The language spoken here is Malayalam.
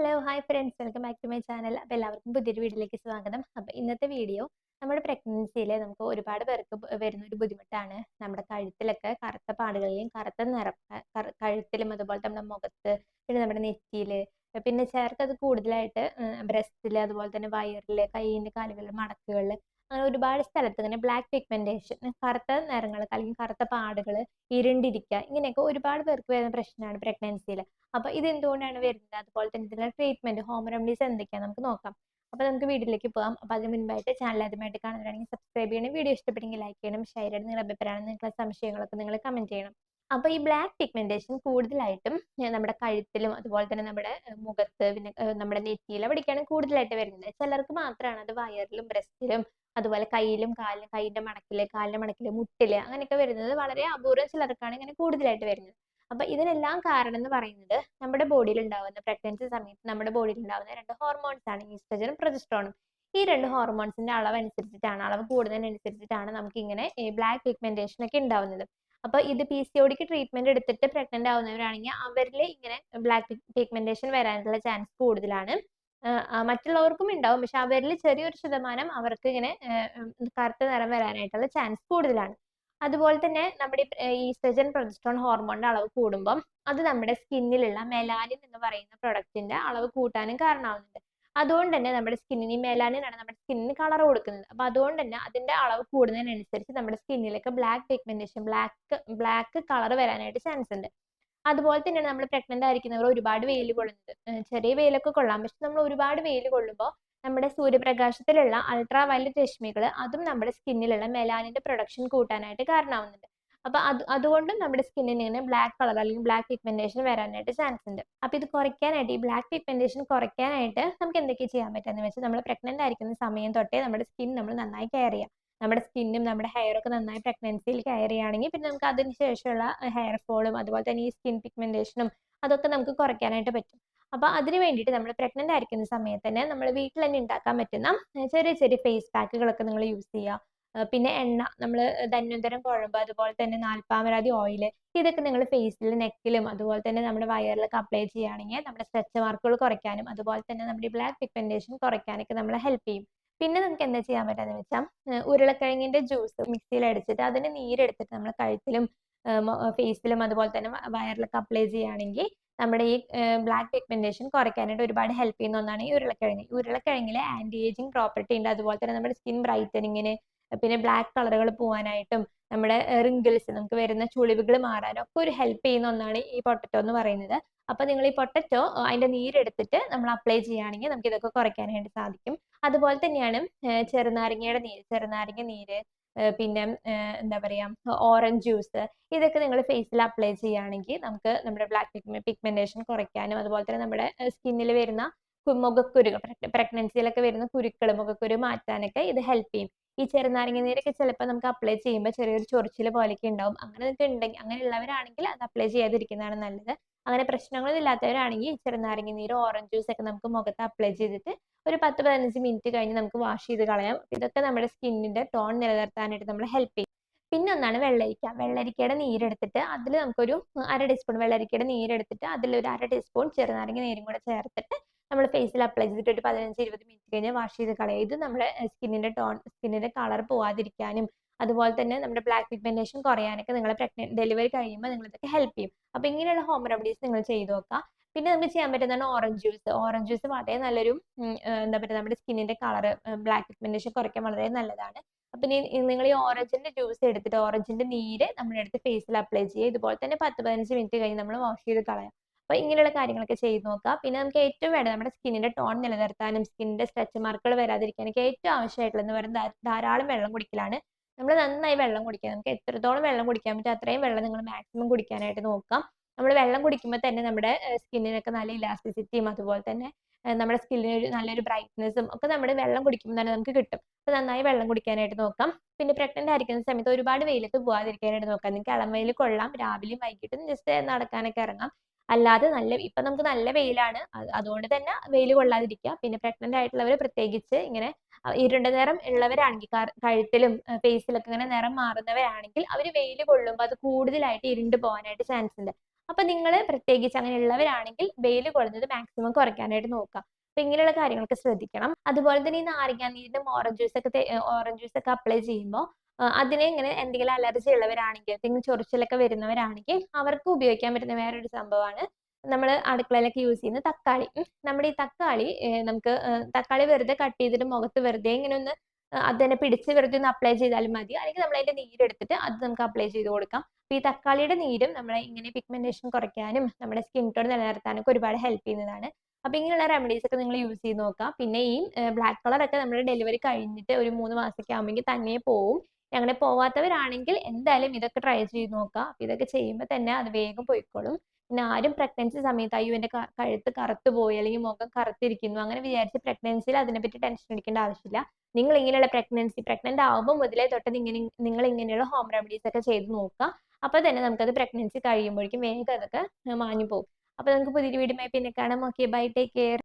Hello hi friends welcome back to my channel അപ്പോൾ എല്ലാവർക്കും പുതിയൊരു വീഡിയോയിലേക്ക് സ്വാഗതം. അപ്പോൾ ഇന്നത്തെ വീഡിയോ നമ്മുടെ പ്രഗ്നൻസിയിൽ നമുക്ക് ഒരുപാട് പേർക്ക് വരുന്ന ഒരു ബുദ്ധിമുട്ടാണ്. നമ്മുടെ കഴുത്തിലൊക്കെ കറുത്ത പാടുകളിലും കറുത്ത നിറം കഴുത്തിലും അതുപോലെ നമ്മുടെ മുഖത്ത് പിന്നെ നമ്മുടെ നെറ്റിയിൽ പിന്നെ ചേർത്ത് അത് കൂടുതലായിട്ട് ബ്രസ്റ്റിൽ അതുപോലെ തന്നെ വയറിൽ കൈയിന്റെ കാലുകളിൽ മടക്കുകളിൽ അങ്ങനെ ഒരുപാട് സ്ഥലത്ത് ഇങ്ങനെ ബ്ലാക്ക് പിഗ്മെന്റേഷൻ കറുത്ത നിറങ്ങൾ അല്ലെങ്കിൽ കറുത്ത പാടുകൾ ഇരുണ്ടിരിക്കുക ഇങ്ങനെയൊക്കെ ഒരുപാട് പേർക്ക് വരുന്ന പ്രശ്നമാണ് പ്രഗ്നൻസിയിൽ അപ്പോൾ ഇത് എന്തുകൊണ്ടാണ് വരുന്നത്? അതുപോലെ തന്നെ ഇതിനുള്ള ട്രീറ്റ്മെന്റ് ഹോം റെമഡീസ് എന്തൊക്കെയാണ് നമുക്ക് നോക്കാം. അപ്പോൾ നമുക്ക് വീട്ടിലേക്ക് പോകാം. അപ്പോൾ അതിന് മുൻപായിട്ട് ചാനൽ ആദ്യമായിട്ട് കാണുന്നതാണെങ്കിൽ സബ്സ്ക്രൈബ് ചെയ്യണം. വീഡിയോ ഇഷ്ടപ്പെട്ടെങ്കിൽ ലൈക്ക് ചെയ്യണം. ഷെയർ ചെയ്യണം. നിങ്ങളുടെ അഭിപ്രായം നിങ്ങളുടെ സംശയങ്ങളൊക്കെ നിങ്ങൾ കമന്റ് ചെയ്യണം. അപ്പോൾ ഈ ബ്ലാക്ക് പിഗ്മെന്റേഷൻ കൂടുതലായിട്ടും നമ്മുടെ കഴുത്തിലും അതുപോലെ തന്നെ നമ്മുടെ മുഖത്ത് പിന്നെ നമ്മുടെ നെറ്റിയിൽ അവിടേക്കാണ് കൂടുതലായിട്ട് വരുന്നത്. ചിലർക്ക് മാത്രമാണ് അത് വയറിലും ബ്രസ്റ്റിലും അതുപോലെ കയ്യിലും കാലിലും കൈയിന്റെ മടക്കിൽ കാലിന്റെ മടക്കിൽ മുട്ടിൽ അങ്ങനെയൊക്കെ വരുന്നത് വളരെ അപൂർവം ചിലർക്കാണ് ഇങ്ങനെ കൂടുതലായിട്ട് വരുന്നത്. അപ്പൊ ഇതിനെല്ലാം കാരണം എന്ന് പറയുന്നത് നമ്മുടെ ബോഡിയിൽ ഉണ്ടാവുന്ന പ്രഗ്നൻസി സമയത്ത് നമ്മുടെ ബോഡിയിൽ ഉണ്ടാവുന്ന രണ്ട് ഹോർമോൺസ് ആണ് ഈസ്ട്രജനും പ്രൊജസ്ട്രോണും ഈ രണ്ട് ഹോർമോൺസിന്റെ അളവ് അനുസരിച്ചിട്ടാണ് അളവ് കൂടുന്നതിനനുസരിച്ചിട്ടാണ് നമുക്ക് ഇങ്ങനെ ബ്ലാക്ക് പിഗ്മെന്റേഷൻ ഒക്കെ ഉണ്ടാവുന്നത്. അപ്പൊ ഇത് പി സി ഒടിക്ക് ട്രീറ്റ്മെന്റ് എടുത്തിട്ട് പ്രഗ്നന്റ് ആവുന്നവരാണെങ്കിൽ അവരിൽ ഇങ്ങനെ ബ്ലാക്ക് പിഗ്മെന്റേഷൻ വരാനുള്ള ചാൻസ് കൂടുതലാണ്. മറ്റുള്ളവർക്കും ഉണ്ടാവും പക്ഷെ അവരിൽ ചെറിയൊരു ശതമാനം അവർക്ക് ഇങ്ങനെ കറുത്ത നിറം വരാനായിട്ടുള്ള ചാൻസ് കൂടുതലാണ്. അതുപോലെ തന്നെ നമ്മുടെ ഈ ഈസ്ട്രജൻ പ്രൊജസ്ട്രോൺ ഹോർമോണിന്റെ അളവ് കൂടുമ്പം അത് നമ്മുടെ സ്കിന്നിലുള്ള മെലാനിൻ എന്ന് പറയുന്ന പ്രൊഡക്റ്റിന്റെ അളവ് കൂട്ടാനും കാരണമാവുന്നുണ്ട്. അതുകൊണ്ട് തന്നെ നമ്മുടെ സ്കിന്നിന് മെലാനിൻ ആണ് നമ്മുടെ സ്കിന്നിന് കളർ കൊടുക്കുന്നത്. അപ്പൊ അതുകൊണ്ട് തന്നെ അതിന്റെ അളവ് കൂടുന്നതിനനുസരിച്ച് നമ്മുടെ സ്കിന്നിലേക്ക് black pigmentation black black colour വരാനായിട്ട് ചാൻസ് ഉണ്ട്. അതുപോലെ തന്നെയാണ് നമ്മൾ പ്രഗ്നന്റ് ആയിരിക്കുന്നവർ ഒരുപാട് വെയിൽ കൊള്ളുന്നത്. ചെറിയ വെയിലൊക്കെ കൊള്ളാം. പക്ഷെ നമ്മൾ ഒരുപാട് വെയിൽ കൊള്ളുമ്പോൾ നമ്മുടെ സൂര്യപ്രകാശത്തിലുള്ള അൾട്രാ വയലറ്റ് രശ്മികൾ അതും നമ്മുടെ സ്കിന്നിലുള്ള മെലാനിന്റെ പ്രൊഡക്ഷൻ കൂട്ടാനായിട്ട് കാരണമാവുന്നുണ്ട്. അപ്പൊ അത് അതുകൊണ്ടും നമ്മുടെ സ്കിന്നിന് ഇങ്ങനെ ബ്ലാക്ക് കളർ അല്ലെങ്കിൽ ബ്ലാക്ക് പിഗ്മെന്റേഷൻ വരാനായിട്ട് ചാൻസ് ഉണ്ട്. അപ്പൊ ഇത് കുറയ്ക്കാനായിട്ട് ഈ ബ്ലാക്ക് പിഗ്മെന്റേഷൻ കുറയ്ക്കാനായിട്ട് നമുക്ക് എന്തൊക്കെ ചെയ്യാൻ പറ്റുമെന്ന് വെച്ചാൽ നമ്മൾ പ്രഗ്നന്റ് ആയിരിക്കുന്ന സമയം തൊട്ടേ നമ്മുടെ സ്കിൻ നമ്മൾ നന്നായി കെയർ ചെയ്യാം. നമ്മുടെ സ്കിന്നും നമ്മുടെ ഹെയർ ഒക്കെ നന്നായി പ്രഗ്നൻസിയിൽ കെയർ ചെയ്യുകയാണെങ്കിൽ പിന്നെ നമുക്ക് അതിന് ശേഷമുള്ള ഹെയർ ഫോളും അതുപോലെ തന്നെ ഈ സ്കിൻ പിഗ്മെന്റേഷനും അതൊക്കെ നമുക്ക് കുറയ്ക്കാനായിട്ട് പറ്റും. അപ്പൊ അതിന് വേണ്ടിയിട്ട് നമ്മൾ പ്രഗ്നന്റ് ആയിരിക്കുന്ന സമയത്ത് തന്നെ നമ്മൾ വീട്ടിൽ തന്നെ ഉണ്ടാക്കാൻ പറ്റുന്ന ചെറിയ ചെറിയ ഫേസ് പാക്കുകളൊക്കെ നിങ്ങൾ യൂസ് ചെയ്യുക. പിന്നെ എണ്ണ നമ്മൾ ധന്വന്തരം കുഴമ്പ് അതുപോലെ തന്നെ നാൽപ്പാമരാതി ഓയിൽ ഇതൊക്കെ നിങ്ങൾ ഫേസിൽ നെക്കിലും അതുപോലെ തന്നെ നമ്മുടെ വയറിലൊക്കെ അപ്ലൈ ചെയ്യുകയാണെങ്കിൽ നമ്മുടെ സ്ട്രെച്ച് മാർക്കുകൾ കുറയ്ക്കാനും അതുപോലെ തന്നെ നമ്മുടെ ബ്ലാക്ക് പിഗ്മെന്റേഷൻ കുറയ്ക്കാനൊക്കെ നമ്മളെ ഹെൽപ്പ് ചെയ്യും. പിന്നെ നമുക്ക് എന്താ ചെയ്യാൻ പറ്റുക വെച്ചാൽ ഉരുളക്കിഴങ്ങിന്റെ ജ്യൂസ് മിക്സിയിൽ അടിച്ചിട്ട് നീര് നീരെടുത്തിട്ട് നമ്മൾ കഴുത്തിലും ഫേസിലും അതുപോലെ തന്നെ വയറിലൊക്കെ അപ്ലൈ ചെയ്യുകയാണെങ്കിൽ നമ്മുടെ ഈ ബ്ലാക്ക് പിഗ്മെന്റേഷൻ കുറയ്ക്കാനായിട്ട് ഒരുപാട് ഹെൽപ്പ് ചെയ്യുന്ന ഒന്നാണ് ഈ ഉരുളക്കിഴങ്ങ്. ഉരുളക്കിഴങ്ങിലെ ആന്റി ഏജിങ് പ്രോപ്പർട്ടി ഉണ്ട്. അതുപോലെ തന്നെ നമ്മുടെ സ്കിൻ ബ്രൈറ്റനിങ്ങിന് പിന്നെ ബ്ലാക്ക് കളറുകൾ പോകാനായിട്ടും നമ്മുടെ റിങ്കിൾസ് നമുക്ക് വരുന്ന ചുളിവുകൾ മാറാനും ഒക്കെ ഒരു ഹെൽപ്പ് ചെയ്യുന്ന ഒന്നാണ് ഈ പൊട്ടറ്റോ എന്ന് പറയുന്നത്. അപ്പൊ നിങ്ങൾ ഈ പൊട്ടറ്റോ അതിന്റെ നീരെടുത്തിട്ട് നമ്മൾ അപ്ലൈ ചെയ്യുകയാണെങ്കിൽ നമുക്ക് ഇതൊക്കെ കുറയ്ക്കാനായിട്ട് സാധിക്കും. അതുപോലെ തന്നെയാണ് ചെറുനാരങ്ങയുടെ നീര് ചെറുനാരങ്ങ നീര് പിന്നെ എന്താ പറയാ ഓറഞ്ച് ജ്യൂസ് ഇതൊക്കെ നിങ്ങൾ ഫേസിൽ അപ്ലൈ ചെയ്യുകയാണെങ്കിൽ നമുക്ക് നമ്മുടെ ബ്ലാക്ക് പിഗ്മെന്റേഷൻ കുറയ്ക്കാനും അതുപോലെ തന്നെ നമ്മുടെ സ്കിന്നിൽ വരുന്ന മുഖക്കുരുകൾ പ്രഗ്നൻസിയിലൊക്കെ വരുന്ന കുരുക്കൾ മുഖക്കുരു മാറ്റാനൊക്കെ ഇത് ഹെൽപ്പ് ചെയ്യും. ഈ ചെറുനാരങ്ങ നീരൊക്കെ ചിലപ്പോൾ നമുക്ക് അപ്ലൈ ചെയ്യുമ്പോൾ ചെറിയൊരു ചൊറിച്ചിൽ പോലെയൊക്കെ ഉണ്ടാവും. അങ്ങനെ നിങ്ങൾക്ക് ഉണ്ടെങ്കിൽ അങ്ങനെയുള്ളവരാണെങ്കിൽ അത് അപ്ലൈ ചെയ്യാതിരിക്കുന്നതാണ് നല്ലത്. അങ്ങനെ പ്രശ്നങ്ങളൊന്നും ഇല്ലാത്തവരാണെങ്കിൽ ചെറുനാരങ്ങ നീര് ഓറഞ്ച് ജ്യൂസ് ഒക്കെ നമുക്ക് മുഖത്ത് അപ്ലൈ ചെയ്തിട്ട് ഒരു പത്ത് പതിനഞ്ച് മിനിറ്റ് കഴിഞ്ഞ് നമുക്ക് വാഷ് ചെയ്ത് കളയാം. ഇതൊക്കെ നമ്മുടെ സ്കിന്നിന്റെ ടോൺ നിലനിർത്താനായിട്ട് നമ്മളെ ഹെൽപ്പ് ചെയ്യും. പിന്നെ ഒന്നാണ് വെള്ളരിക്ക. വെള്ളരിക്കയുടെ നീരെടുത്തിട്ട് അതിൽ നമുക്കൊരു അര ടീസ്പൂൺ വെള്ളരിക്കയുടെ നീരെടുത്തിട്ട് അതിലൊരു അര ടീസ്പൂൺ ചെറുനാരങ്ങ നീരും കൂടെ ചേർത്തിട്ട് നമ്മൾ ഫേസിൽ അപ്ലൈ ചെയ്തിട്ട് ഒരു പതിനഞ്ച് ഇരുപത് മിനിറ്റ് കഴിഞ്ഞ് വാഷ് ചെയ്ത് കളയുക ഇത് നമ്മുടെ സ്കിന്നിന്റെ ടോൺ സ്കിന്നിന്റെ കളർ പോവാതിരിക്കാനും അതുപോലെ തന്നെ നമ്മുടെ ബ്ലാക്ക് പിഗ്മെന്റേഷൻ കുറയാനൊക്കെ നിങ്ങളെ പ്രഗ്നന്റ് ഡെലിവറി കഴിയുമ്പോൾ നിങ്ങൾ ഇതൊക്കെ ഹെൽപ്പ് ചെയ്യും. അപ്പൊ ഇങ്ങനെയുള്ള ഹോം റെമഡീസ് നിങ്ങൾ ചെയ്ത് നോക്കുക പിന്നെ നമുക്ക് ചെയ്യാൻ പറ്റുന്നതാണ് ഓറഞ്ച് ജ്യൂസ് ഓറഞ്ച് ജ്യൂസ് വളരെ നല്ലൊരു എന്താ പറയുക നമ്മുടെ സ്കിന്നിന്റെ കളർ ബ്ലാക്ക് പിഗ്മെന്റേഷൻ കുറയ്ക്കാൻ വളരെ നല്ലതാണ്. അപ്പൊ നിങ്ങൾ ഈ ഓറഞ്ചിന്റെ ജ്യൂസ് എടുത്തിട്ട് ഓറഞ്ചിന്റെ നീര് നമ്മുടെ അടുത്ത് ഫേസിൽ അപ്ലൈ ചെയ്യുക. ഇതുപോലെ തന്നെ പത്ത് പതിനഞ്ച് മിനിറ്റ് കഴിഞ്ഞ് നമ്മൾ വാഷ് ചെയ്ത് കളയാം. അപ്പൊ ഇങ്ങനെയുള്ള കാര്യങ്ങളൊക്കെ ചെയ്ത് നോക്കുക പിന്നെ നമുക്ക് ഏറ്റവും വേണ്ടത് നമ്മുടെ സ്കിന്നിന്റെ ടോൺ നിലനിർത്താനും സ്കിന്നിന്റെ സ്ട്രെച്ച് മാർക്കുകൾ വരാതിരിക്കാനൊക്കെ ഏറ്റവും ആവശ്യമായിട്ടുള്ളത് പറയുന്നത് ധാരാളം വെള്ളം കുടിക്കലാണ്. നമ്മൾ നന്നായി വെള്ളം കുടിക്കുക നമുക്ക് എത്രത്തോളം വെള്ളം കുടിക്കാൻ പറ്റും അത്രയും വെള്ളം നിങ്ങൾ മാക്സിമം കുടിക്കാനായിട്ട് നോക്കാം. നമ്മൾ വെള്ളം കുടിക്കുമ്പോൾ തന്നെ നമ്മുടെ സ്കിന്നിനൊക്കെ നല്ല ഇലാസ്റ്റിസിറ്റിയും അതുപോലെ തന്നെ നമ്മുടെ സ്കിന്നിന് ഒരു നല്ലൊരു ബ്രൈറ്റ്നസ്സും ഒക്കെ നമ്മൾ വെള്ളം കുടിക്കുമ്പോൾ തന്നെ നമുക്ക് കിട്ടും. അപ്പൊ നന്നായി വെള്ളം കുടിക്കാനായിട്ട് നോക്കാം. പിന്നെ പ്രഗ്നന്റ് ആയിരിക്കുന്ന സമയത്ത് ഒരുപാട് വെയിലത്ത് പോകാതിരിക്കാനായിട്ട് നോക്കാം. നിങ്ങൾക്ക് ഇളം വെയിൽ കൊള്ളാം. രാവിലെയും വൈകിട്ടും ജസ്റ്റ് നടക്കാനൊക്കെ ഇറങ്ങാം. അല്ലാതെ നല്ല ഇപ്പൊ നമുക്ക് നല്ല വെയിലാണ്. അതുകൊണ്ട് തന്നെ വെയിൽ കൊള്ളാതിരിക്കുക. പിന്നെ പ്രഗ്നന്റ് ആയിട്ടുള്ളവര് പ്രത്യേകിച്ച് ഇങ്ങനെ ഇരുണ്ട നിറം ഉള്ളവരാണെങ്കിൽ കഴുത്തിലും ഫേസിലൊക്കെ ഇങ്ങനെ നിറം മാറുന്നവരാണെങ്കിൽ അവർ വെയിൽ കൊള്ളുമ്പോൾ അത് കൂടുതലായിട്ട് ഇരുണ്ട് പോകാനായിട്ട് ചാൻസ് ഉണ്ട്. അപ്പൊ നിങ്ങൾ പ്രത്യേകിച്ച് അങ്ങനെയുള്ളവരാണെങ്കിൽ വെയിൽ കൊള്ളുന്നത് മാക്സിമം കുറയ്ക്കാനായിട്ട് നോക്കുക. അപ്പൊ ഇങ്ങനെയുള്ള കാര്യങ്ങളൊക്കെ ശ്രദ്ധിക്കണം. അതുപോലെ തന്നെ ഈ നാരങ്ങ നീരിനും ഓറഞ്ച് ജ്യൂസ് ഒക്കെ ഓറഞ്ച് ജ്യൂസ് ഒക്കെ അപ്ലൈ ചെയ്യുമ്പോൾ അതിനെ ഇങ്ങനെ എന്തെങ്കിലും അലർജി ഉള്ളവരാണെങ്കിൽ എന്തെങ്കിലും ചൊറിച്ചിലൊക്കെ വരുന്നവരാണെങ്കിൽ അവർക്ക് ഉപയോഗിക്കാൻ പറ്റുന്ന വേറൊരു സംഭവമാണ്. നമ്മൾ അടുക്കളയിലൊക്കെ യൂസ് ചെയ്യുന്ന തക്കാളി. നമ്മുടെ ഈ തക്കാളി നമുക്ക് തക്കാളി വെറുതെ കട്ട് ചെയ്തിട്ട് മുഖത്ത് വെറുതെ ഇങ്ങനെ ഒന്ന് അത് തന്നെ പിടിച്ച് വെറുതെ ഒന്ന് അപ്ലൈ ചെയ്താലും മതി. അല്ലെങ്കിൽ നമ്മൾ അതിന്റെ നീരെടുത്തിട്ട് അത് നമുക്ക് അപ്ലൈ ചെയ്ത് കൊടുക്കാം. അപ്പൊ ഈ തക്കാളിയുടെ നീരും നമ്മളെ ഇങ്ങനെ പിഗ്മെന്റേഷൻ കുറയ്ക്കാനും നമ്മുടെ സ്കിൻ ടോൺ നിലനിർത്താനും ഒക്കെ ഒരുപാട് ഹെൽപ്പ് ചെയ്യുന്നതാണ്. അപ്പൊ ഇങ്ങനെയുള്ള റെമഡീസ് ഒക്കെ നിങ്ങൾ യൂസ് ചെയ്ത് നോക്കാം. പിന്നെ ഈ ബ്ലാക്ക് കളർ ഒക്കെ നമ്മുടെ ഡെലിവറി കഴിഞ്ഞിട്ട് ഒരു മൂന്ന് മാസമൊക്കെ ആകുമ്പോൾ തന്നെ പോവും. അങ്ങനെ പോവാത്തവരാണെങ്കിൽ എന്തായാലും ഇതൊക്കെ ട്രൈ ചെയ്ത് നോക്കുക ഇതൊക്കെ ചെയ്യുമ്പോൾ തന്നെ അത് വേഗം പോയിക്കോളും. പിന്നെ ആരും പ്രഗ്നൻസി സമയത്ത് അയ്യോ എന്റെ കഴുത്ത് കറുത്ത് പോയി അല്ലെങ്കിൽ മുഖം കറുത്തിരിക്കുന്നു അങ്ങനെ വിചാരിച്ച് പ്രഗ്നൻസിയിൽ അതിനെപ്പറ്റി ടെൻഷൻ അടിക്കേണ്ട ആവശ്യമില്ല. നിങ്ങൾ ഇങ്ങനെയുള്ള പ്രഗ്നൻസി പ്രഗ്നന്റ് ആവുമ്പോൾ മുതലേ തൊട്ട് ഇങ്ങനെ നിങ്ങൾ ഇങ്ങനെയുള്ള ഹോം റെമഡീസ് ഒക്കെ ചെയ്ത് നോക്കുക അപ്പോൾ തന്നെ നമുക്കത് പ്രഗ്നൻസി കഴിയുമ്പോഴേക്കും വേഗം അതൊക്കെ മാഞ്ഞു പോകും അപ്പോൾ നമുക്ക് പുതിയ വീഡിയോ പിന്നെ കാണാം. Okay bye take care